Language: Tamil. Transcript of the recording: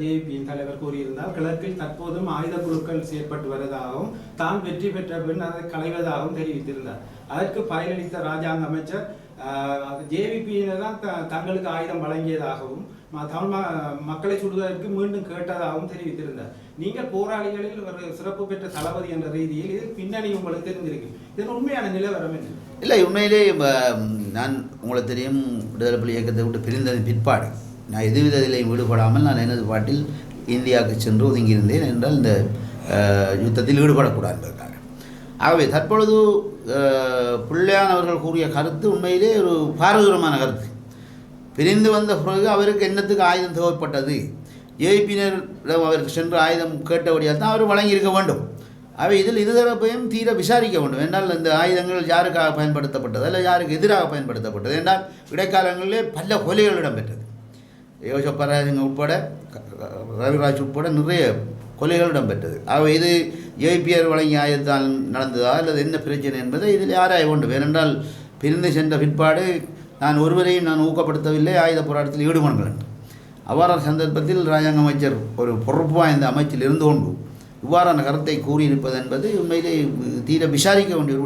ஜேவிபியின் தலைவர் கூறியிருந்தார் கிழக்கில் தற்போதும் ஆயுத குழுக்கள் செயற்பட்டு வருவதாகவும் தான் வெற்றி பெற்ற பின் அதை களைவதாகவும் தெரிவித்திருந்தார். அதற்கு பயனளித்த ராஜாங்க அமைச்சர் ஜேவிபியினர் தான் த- தங்களுக்கு ஆயுதம் வழங்கியதாகவும் தமிழ் மக்களை சுடுவதற்கு மீண்டும் கேட்டதாகவும் தெரிவித்திருந்தார். நீங்கள் போராளிகளில் ஒரு சிறப்பு பெற்ற தளபதி என்ற ரீதியில் இதில் பின்னணி உங்களுக்கு தெரிஞ்சிருக்கு. இதன் உண்மையான நிலவரம் என்ன? இல்லை உண்மையிலே நான் உங்களுக்கு தெரியும் விடுதலை புலி இயக்கத்தை விட்டு பிரிந்ததன் பிற்பாடு நான் எதுவித இதிலையும் ஈடுபடாமல் நான் எனது பாட்டில் இந்தியாவுக்கு சென்று ஒதுங்கியிருந்தேன் என்றால் இந்த யுத்தத்தில் ஈடுபடக்கூடாது ஆகவே தற்பொழுது பிள்ளையான் அவர்கள் கூறிய கருத்து உண்மையிலே ஒரு பாரதூரமான கருத்து. பிரிந்து வந்த பிறகு அவருக்கு என்னத்துக்கு ஆயுதம் தேவைப்பட்டது? ஏபியினரிடம் அவருக்கு சென்று ஆயுதம் கேட்டபடியால் தான் அவர் வழங்கியிருக்க வேண்டும். அவை இதில் இருதரப்பையும் தீர விசாரிக்க வேண்டும். என்றால் இந்த ஆயுதங்கள் யாருக்காக பயன்படுத்தப்பட்டது? அல்ல யாருக்கு எதிராக பயன்படுத்தப்பட்டது? என்றால் இடைக்காலங்களிலே பல கொலைகள் இடம்பெற்றது. யோசப்பராஜன் உட்பட ரவிராஜ் உட்பட நிறைய கொலைகள் இடம்பெற்றது. ஆகவே இது ஏபிஆர் வழங்கிய ஆயுதத்தால் நடந்ததா அல்லது என்ன பிரச்சனை என்பதை இதில் ஆராய வேண்டும் ஏனென்றால் பிரிந்து சென்ற பிற்பாடு நான் ஒருவரையும் நான் ஊக்கப்படுத்தவில்லை. ஆயுத போராட்டத்தில் ஈடுபடுங்கள் அவ்வாறான சந்தர்ப்பத்தில் ராஜாங்க அமைச்சர் ஒரு பொறுப்பு வாய்ந்த அமைச்சில் இருந்து கொண்டு இவ்வாறான கருத்தை கூறியிருப்பது என்பது உண்மையிலே தீர விசாரிக்க வேண்டிய